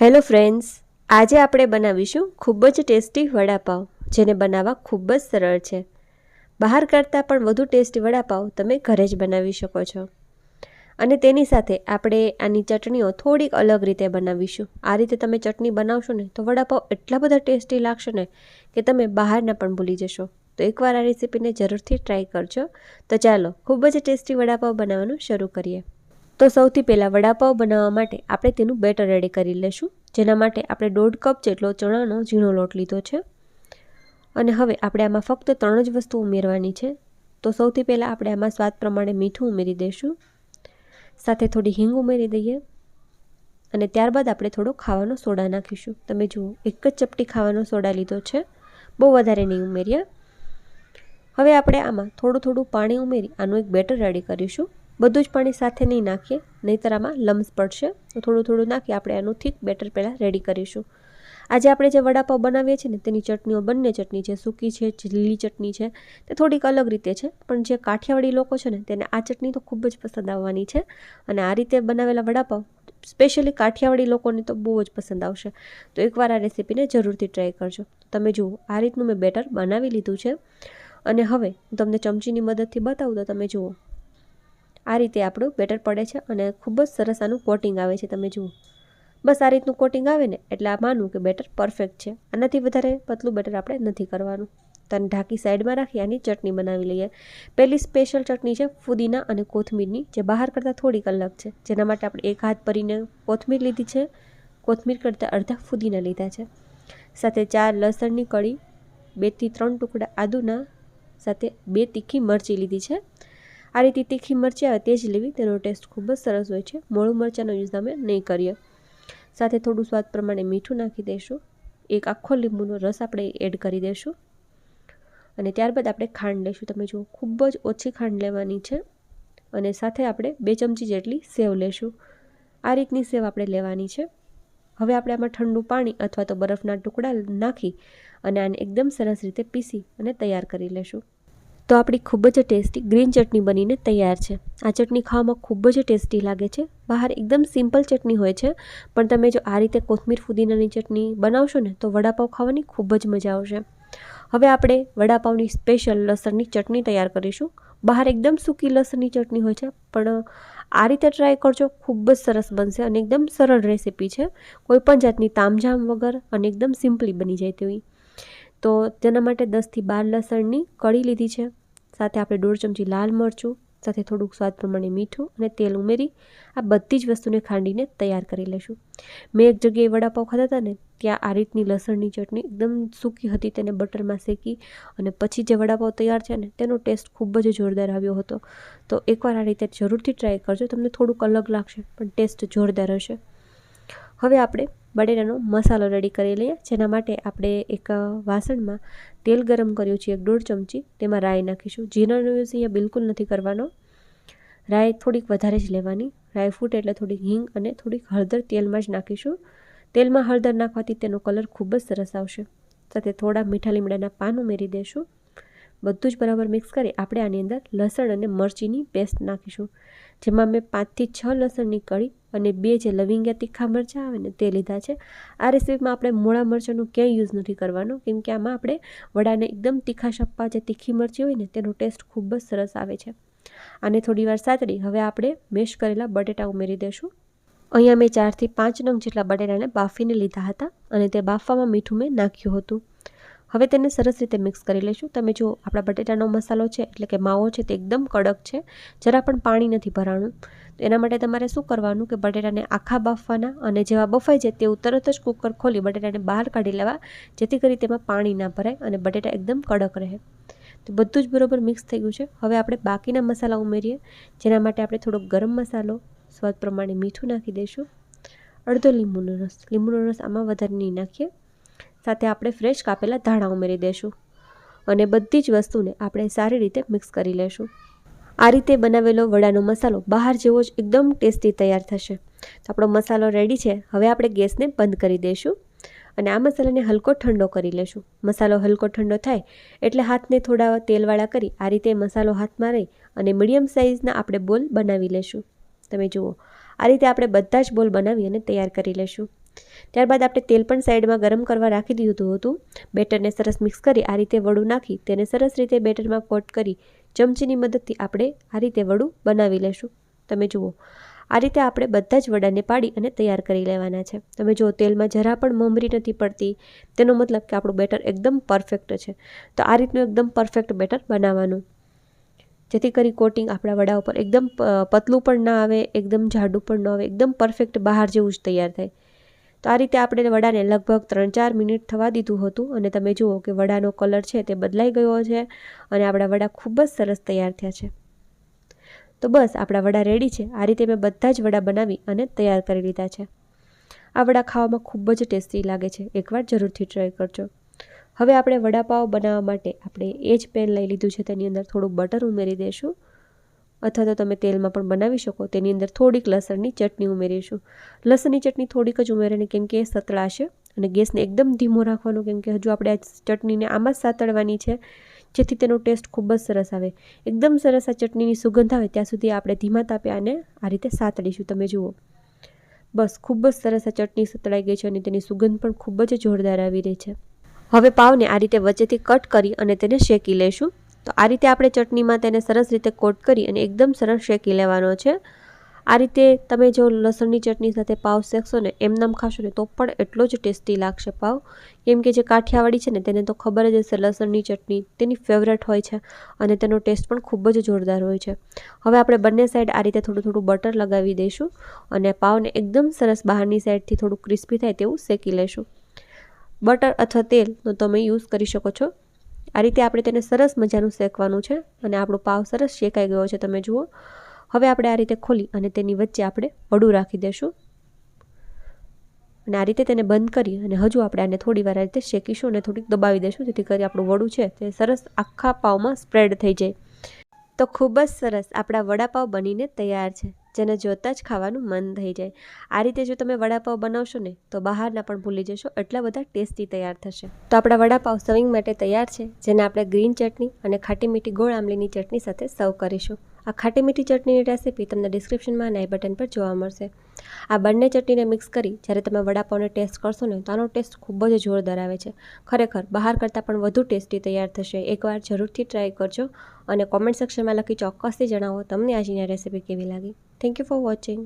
Hello friends, આજે આપણે બનાવીશું ખૂબ જ ટેસ્ટી વડાપાવ, જેને બનાવવા ખૂબ જ સરળ છે. બહાર કરતાં પણ વધુ ટેસ્ટી વડાપાવ તમે ઘરે જ બનાવી શકો છો. અને તેની સાથે આપણે આની ચટણીઓ થોડીક અલગ રીતે બનાવીશું. આ રીતે તમે ચટણી બનાવશો ને, તો વડાપાવ એટલા બધા ટેસ્ટી લાગશે ને કે તમે બહારના પણ ભૂલી જશો. તો એકવાર આ રેસીપીને જરૂરથી ટ્રાય કરજો. તો ચાલો, ખૂબ જ ટેસ્ટી વડાપાવ બનાવવાનું શરૂ કરીએ. તો સૌથી પહેલાં વડાપાવ બનાવવા માટે આપણે તેનું બેટર રેડી કરી લઈશું જેના માટે આપણે દોઢ કપ જેટલો ચણાનો ઝીણો લોટ લીધો છે. અને હવે આપણે આમાં ફક્ત ત્રણ જ વસ્તુ ઉમેરવાની છે. તો સૌથી પહેલાં આપણે આમાં સ્વાદ પ્રમાણે મીઠું ઉમેરી દઈશું. સાથે થોડી હિંગ ઉમેરી દઈએ. અને ત્યારબાદ આપણે થોડો ખાવાનો સોડા નાખીશું. તમે જુઓ, એક જ ચપટી ખાવાનો સોડા લીધો છે. બહુ વધારે નહીં ઉમેર્યા. હવે આપણે આમાં થોડું થોડું પાણી ઉમેરી આનું એક બેટર રેડી કરીશું. બધું જ પાણી સાથે નહીં નાખીએ, નહીંતર આમાં લમ્સ પડશે. તો થોડું થોડું નાખી આપણે આનું થીક બેટર પહેલાં રેડી કરીશું. આજે આપણે જે વડાપાવ બનાવીએ છીએ ને, તેની ચટણીઓ બંને ચટણી છે, સૂકી છે લીલી ચટણી છે, તે થોડીક અલગ રીતે છે, પણ જે કાઠિયાવાડી લોકો છે ને, તેને આ ચટણી તો ખૂબ જ પસંદ આવવાની છે. અને આ રીતે બનાવેલા વડાપાવ, સ્પેશિયલી કાઠિયાવાડી લોકોને તો બહુ જ પસંદ આવશે. તો એકવાર આ રેસીપીને જરૂરથી ટ્રાય કરજો. તમે જુઓ, આ રીતનું મેં બેટર બનાવી લીધું છે. અને હવે હું તમને ચમચીની મદદથી બતાવું, તો તમે જુઓ. આ રીતે આપણું બેટર પડે છે અને ખૂબ જ સરસ આનું કોટિંગ આવે છે, તમે જુઓ. બસ આ રીતનું કોટિંગ આવે ને એટલે આ માનવું કે બેટર પરફેક્ટ છે. આનાથી વધારે પતલું બેટર આપણે નથી કરવાનું. તને ઢાંકી સાઈડમાં રાખી આની ચટણી બનાવી લઈએ. પહેલી સ્પેશિયલ ચટણી છે ફુદીના અને કોથમીરની, જે બહાર કરતાં થોડીક અલગ છે. જેના માટે આપણે એક હાથ ભરીને કોથમીર લીધી છે. કોથમીર કરતાં અડધા ફુદીના લીધા છે. સાથે ચાર લસણની કળી બેથી ત્રણ ટુકડા આદુના, સાથે બે તીખી મરચી લીધી છે. આ રીતે તીખી મરચી તે જ લેવી. તેનો ટેસ્ટ ખૂબ જ સરસ હોય છે. મોળું મરચાંનો યુઝ અમે નહીં કરીએ. સાથે થોડું સ્વાદ પ્રમાણે મીઠું નાખી દઈશું. એક આખો લીંબુનો રસ આપણે એડ કરી દઈશું. અને ત્યારબાદ આપણે ખાંડ લઈશું. તમે જુઓ, ખૂબ જ ઓછી ખાંડ લેવાની છે. અને સાથે આપણે બે ચમચી જેટલી સેવ લેશું આ રીતની સેવ આપણે લેવાની છે. હવે આપણે આમાં ઠંડુ પાણી અથવા તો બરફના ટુકડા નાખી અને આને એકદમ સરસ રીતે પીસી અને તૈયાર કરી લેશું તો આપણી ખૂબ જ ટેસ્ટી ગ્રીન ચટણી બનીને તૈયાર છે. આ ચટણી ખાવામાં ખૂબ જ ટેસ્ટી લાગે છે. બહાર એકદમ સિમ્પલ ચટણી હોય છે, પણ તમે જો આ રીતે કોથમીર ફુદીનાની ચટણી બનાવશો ને, તો વડાપાવ ખાવાની ખૂબ જ મજા આવશે. હવે આપણે વડાપાવની સ્પેશિયલ લસણની ચટણી તૈયાર કરીશું. બહાર એકદમ સૂકી લસણની ચટણી હોય છે, પણ આ રીતે ટ્રાય કરજો. ખૂબ જ સરસ બનશે અને એકદમ સરળ રેસીપી છે. કોઈપણ જાતની તામઝામ વગર અને એકદમ સિમ્પલી બની જાય તેવી. તો તેના માટે દસથી બાર લસણની કળી લીધી છે. સાથે આપણે દોઢ ચમચી લાલ મરચું, સાથે થોડુંક સ્વાદ પ્રમાણે મીઠું અને તેલ ઉમેરી આ બધી જ વસ્તુને ખાંડીને તૈયાર કરી લઈશું. મેં એક જગ્યાએ વડાપાઉં ખાતા હતા ને, ત્યાં આ રીતની લસણની ચટણી એકદમ સૂકી હતી, તેને બટરમાં શેકી અને પછી જે વડાપાવ તૈયાર છે ને, તેનો ટેસ્ટ ખૂબ જ જોરદાર આવ્યો હતો. તો એકવાર આ રીતે જરૂરથી ટ્રાય કરજો, તમને થોડુંક અલગ લાગશે, પણ ટેસ્ટ જોરદાર હશે. હવે આપણે બટેટાનો મસાલો રેડી કરી લઈએ. જેના માટે આપણે એક વાસણમાં તેલ ગરમ કર્યું છે, એક દોઢ ચમચી. તેમાં રાઈ નાખીશું. જીરાનો યુઝ અહીંયા બિલકુલ નથી કરવાનો. રાઈ થોડીક વધારે જ લેવાની. રાઈ ફૂટ એટલે થોડીક હિંગ અને થોડીક હળદર તેલમાં જ નાખીશું. તેલમાં હળદર નાખવાથી તેનો કલર ખૂબ જ સરસ આવશે. સાથે થોડા મીઠા લીમડાના પાન ઉમેરી દઈશું બધું જ બરાબર મિક્સ કરી આપણે આની અંદર લસણ અને મરચીની પેસ્ટ નાખીશું. જેમાં મેં પાંચથી છ લસણની કળી અને બે જે લવિંગિયા તીખા મરચાં આવે ને તે લીધા છે. આ રેસીપીમાં આપણે મોળા મરચાંનું ક્યાંય યુઝ નથી કરવાનો, કેમ કે આમાં આપણે વડાને એકદમ તીખા શપ્પા જે તીખી મરચી હોય ને તેનો ટેસ્ટ ખૂબ જ સરસ આવે છે. આને થોડી વાર સાતડી, હવે આપણે મેશ કરેલા બટેટા ઉમેરી દઈશું અહીંયા મેં ચારથી પાંચ નંગ જેટલા બટેટાને બાફીને લીધા હતા અને તે બાફવામાં મીઠું મેં નાખ્યું હતું. હવે તેને સરસ રીતે મિક્સ કરી લઈશું. તમે જો આપણા બટેટાનો મસાલો છે, એટલે કે માવો છે, તે એકદમ કડક છે. જરા પણ પાણી નથી ભરાણું. તો એના માટે તમારે શું કરવાનું કે બટેટાને આખા બાફવાના અને જેવા બફાઈ જાય તેવું તરત જ કુકર ખોલી બટેટાને બહાર કાઢી લેવા, જેથી કરી તેમાં પાણી ના ભરાય અને બટેટા એકદમ કડક રહે. તો બધું જ બરાબર મિક્સ થઈ ગયું છે. હવે આપણે બાકીના મસાલા ઉમેરીએ, જેના માટે આપણે થોડો ગરમ મસાલો, સ્વાદ પ્રમાણે મીઠું નાખી દઈશું. અડધો લીંબુનો રસ. લીંબુનો રસ આમાં વધારે નહીં નાખીએ. સાથે આપણે ફ્રેશ કાપેલા ધાણા ઉમેરી દઈશું અને બધી જ વસ્તુને આપણે સારી રીતે મિક્સ કરી લઈશું આ રીતે બનાવેલો વડાનો મસાલો બહાર જેવો જ એકદમ ટેસ્ટી તૈયાર થશે. તો આપણો મસાલો રેડી છે. હવે આપણે ગેસને બંધ કરી દઈશું અને આ મસાલાને હલકો ઠંડો કરી લેશું. મસાલો હલકો ઠંડો થાય એટલે હાથને થોડા તેલવાળા કરી આ રીતે મસાલો હાથમાં રહી અને મીડિયમ સાઇઝના આપણે બોલ બનાવી લેશું. તમે જુઓ, આ રીતે આપણે બધા જ બોલ બનાવી અને તૈયાર કરી લેશું. ત્યારબાદ આપણે તેલ પણ સાઈડમાં ગરમ કરવા રાખી દીધું હતું. બેટરને સરસ મિક્સ કરી આ રીતે વડું નાખી તેને સરસ રીતે બેટરમાં કોટ કરી ચમચીની મદદથી આપણે આ રીતે વડું બનાવી લેશું. તમે જુઓ, આ રીતે આપણે બધા જ વડાને પાડી અને તૈયાર કરી લેવાના છે. તમે જુઓ, તેલમાં જરા પણ મમરી નથી પડતી. તેનો મતલબ કે આપણું બેટર એકદમ પરફેક્ટ છે. તો આ રીતનું એકદમ પરફેક્ટ બેટર બનાવવાનું. જેથી કરી કોટિંગ આપણા વડા ઉપર એકદમ પતલું પણ ના આવે, એકદમ જાડું પણ ન આવે, એકદમ પરફેક્ટ બહાર જેવું જ તૈયાર થાય. તો આ રીતે આપણે વડાને લગભગ ત્રણ ચાર મિનિટ થવા દીધું હતું અને તમે જુઓ કે વડાનો કલર છે તે બદલાઈ ગયો છે અને આપણા વડા ખૂબ જ સરસ તૈયાર થયા છે. તો બસ, આપણા વડા રેડી છે. આ રીતે મેં બધા જ વડા બનાવી અને તૈયાર કરી લીધા છે. આ વડા ખાવામાં ખૂબ જ ટેસ્ટી લાગે છે. એકવાર જરૂરથી ટ્રાય કરજો. હવે આપણે વડાપાવ બનાવવા માટે આપણે એ જ પેન લઈ લીધું છે. તેની અંદર થોડું બટર ઉમેરી દઈશું. અથવા તો તમે તેલમાં પણ બનાવી શકો. તેની અંદર થોડીક લસણની ચટણી ઉમેરીશું. લસણની ચટણી થોડીક જ ઉમેરીને કેમ કે એ સતળાશે અને ગેસને એકદમ ધીમો રાખવાનો કેમ કે હજુ આપણે આ ચટણીને આમાં જ સાતળવાની છે, જેથી તેનો ટેસ્ટ ખૂબ જ સરસ આવે. એકદમ સરસ આ ચટણીની સુગંધ આવે ત્યાં સુધી આપણે ધીમા તાપે આને આ રીતે સાતળીશું. તમે જુઓ. બસ, ખૂબ જ સરસ આ ચટણી સતળાઈ ગઈ છે અને તેની સુગંધ પણ ખૂબ જ જોરદાર આવી રહી છે. હવે પાવને આ રીતે વચ્ચેથી કટ કરી અને તેને શેકી લઈશું તો આ રીતે આપણે ચટણીમાં તેને સરસ રીતે કોટ કરી અને એકદમ સરસ શેકી લેવાનો છે. આ રીતે તમે જો લસણની ચટણી સાથે પાવ શેકશો ને એમનામ ખાશો ને તો પણ એટલો જ ટેસ્ટી લાગશે પાવ. કેમ કે જે કાઠિયાવાડી છે ને તેને તો ખબર જ હશે લસણની ચટણી તેની ફેવરેટ હોય છે અને તેનો ટેસ્ટ પણ ખૂબ જ જોરદાર હોય છે. હવે આપણે બંને સાઈડ આ રીતે થોડું થોડું બટર લગાવી દઈશું અને પાવને એકદમ સરસ બહારની સાઈડથી થોડું ક્રિસ્પી થાય તેવું શેકી લઈશું બટર અથવા તેલનો તમે યુઝ કરી શકો છો. આ રીતે આપણે તેને સરસ મજાનું શેકવાનું છે અને આપણો પાવ સરસ શેકાઈ ગયો છે, તમે જુઓ. હવે આપણે આ રીતે ખોલી અને તેની વચ્ચે આપણે વડું રાખી દઈશું અને આ રીતે તેને બંધ કરી અને હજુ આપણે આને થોડી વાર આ રીતે શેકીશું અને થોડીક દબાવી દઈશું જેથી કરી આપણું વડું છે તે સરસ આખા પાવમાં સ્પ્રેડ થઈ જાય. તો ખૂબ જ સરસ આપણા વડાપાવ બનીને તૈયાર છે. જેને જોતાં જ ખાવાનું મન થઈ જાય. આ રીતે જો તમે વડાપાવ બનાવશો ને, તો બહારના પણ ભૂલી જશો, એટલા બધા ટેસ્ટી તૈયાર થશે. તો આપણા વડાપાવ સર્વિંગ માટે તૈયાર છે, જેને આપણે ગ્રીન ચટણી અને ખાટી મીઠી ગોળ આંબલીની ચટણી સાથે સર્વ કરીશું. આ ખાટી મીઠી ચટણીની રેસીપી તમને ડિસ્ક્રિપ્શનમાં અને બટન પર જોવા મળશે. આ બંને ચટણીને મિક્સ કરી, જ્યારે તમે વડાપાઉંને ટેસ્ટ કરશો ને, તો આનો ટેસ્ટ ખૂબ જ જોરદાર આવે છે. ખરેખર, બહાર કરતાં પણ વધુ ટેસ્ટી તૈયાર થશે. એકવાર જરૂરથી ટ્રાય કરજો અને કોમેન્ટ સેક્શનમાં લખી ચોક્કસથી જણાવો તમને આજની રેસીપી કેવી લાગી. Thank you for watching